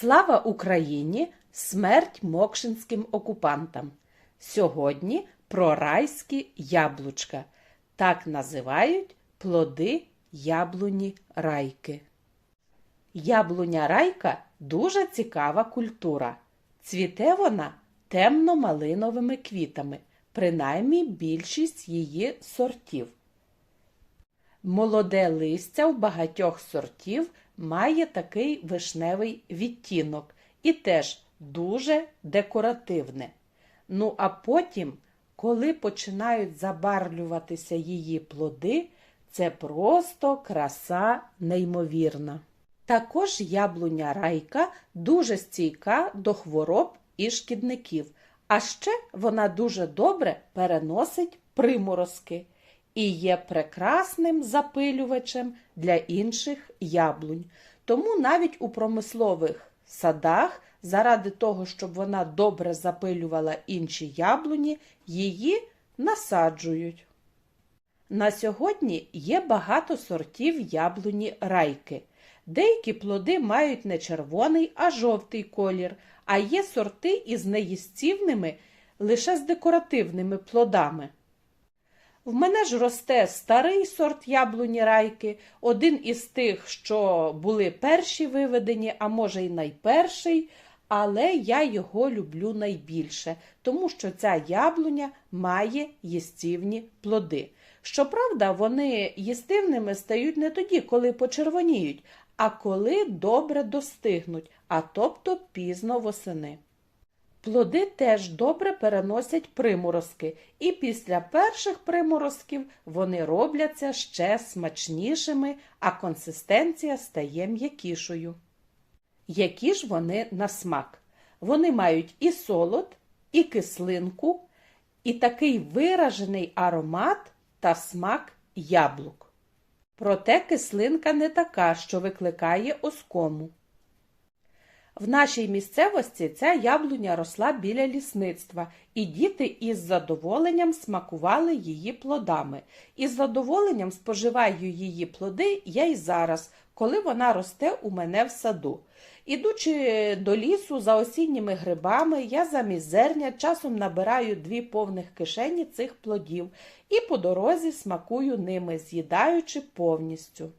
Слава Україні! Смерть мокшинським окупантам! Сьогодні про райські яблучка. Так називають плоди яблуні райки. Яблуня райка дуже цікава культура. Цвіте вона темно-малиновими квітами, принаймні більшість її сортів. Молоде листя в багатьох сортів має такий вишневий відтінок і теж дуже декоративне. Ну а потім, коли починають забарвлюватися її плоди, це просто краса неймовірна. Також яблуня райка дуже стійка до хвороб і шкідників, а ще вона дуже добре переносить приморозки і є прекрасним запилювачем для інших яблунь. Тому навіть у промислових садах, заради того, щоб вона добре запилювала інші яблуні, її насаджують. На сьогодні є багато сортів яблуні райки. Деякі плоди мають не червоний, а жовтий колір, а є сорти із неїстівними, лише з декоративними плодами. В мене ж росте старий сорт яблуні райки, один із тих, що були перші виведені, а може й найперший, але я його люблю найбільше, тому що ця яблуня має їстівні плоди. Щоправда, вони їстивними стають не тоді, коли почервоніють, а коли добре достигнуть, а тобто пізно восени. Плоди теж добре переносять приморозки, і після перших приморозків вони робляться ще смачнішими, а консистенція стає м'якішою. Які ж вони на смак? Вони мають і солод, і кислинку, і такий виражений аромат та смак яблук. Проте кислинка не така, що викликає оскому. В нашій місцевості ця яблуня росла біля лісництва, і діти із задоволенням смакували її плодами. Із задоволенням споживаю її плоди я й зараз, коли вона росте у мене в саду. Ідучи до лісу за осінніми грибами, я замість зерня часом набираю дві повних кишені цих плодів і по дорозі смакую ними, з'їдаючи повністю.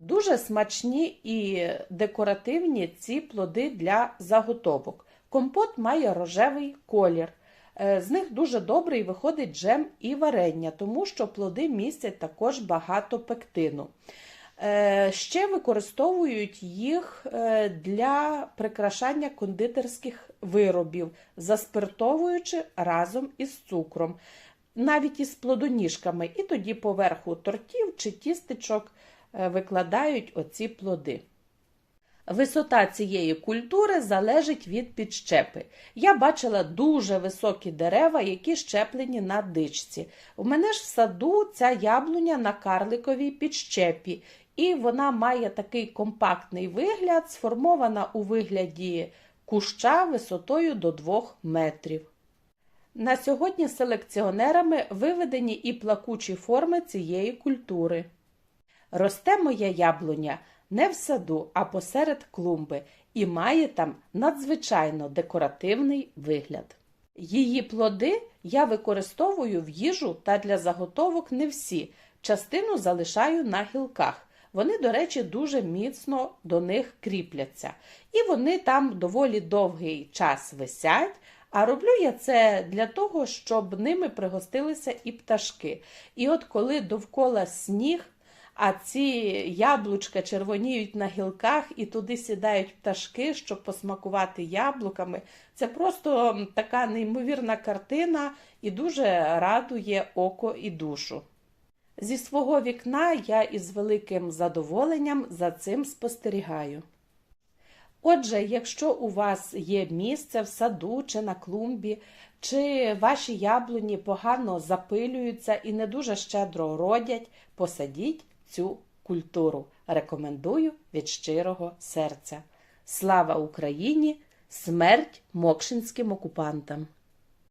Дуже смачні і декоративні ці плоди для заготовок. Компот має рожевий колір. Е, З них дуже добрий виходить джем і варення, тому що плоди містять також багато пектину. Е, Ще використовують їх е, для прикрашання кондитерських виробів, заспиртовуючи разом із цукром, навіть із плодоніжками, і тоді поверху тортів чи тістечок викладають оці плоди. Висота цієї культури залежить від підщепи. Я бачила дуже високі дерева, які щеплені на дичці. У мене ж в саду ця яблуня на карликовій підщепі, і вона має такий компактний вигляд, сформована у вигляді куща висотою до 2 метрів. На сьогодні селекціонерами виведені і плакучі форми цієї культури. Росте моя яблуня не в саду, а посеред клумби і має там надзвичайно декоративний вигляд. Її плоди я використовую в їжу та для заготовок не всі, частину залишаю на гілках. Вони, до речі, дуже міцно до них кріпляться. І вони там доволі довгий час висять. А роблю я це для того, щоб ними пригостилися і пташки. І от коли довкола сніг, а ці яблучка червоніють на гілках і туди сідають пташки, щоб посмакувати яблуками. Це просто така неймовірна картина і дуже радує око і душу. Зі свого вікна я із великим задоволенням за цим спостерігаю. Отже, якщо у вас є місце в саду чи на клумбі, чи ваші яблуні погано запилюються і не дуже щедро родять, посадіть цю культуру. Рекомендую від щирого серця. Слава Україні! Смерть мокшинським окупантам!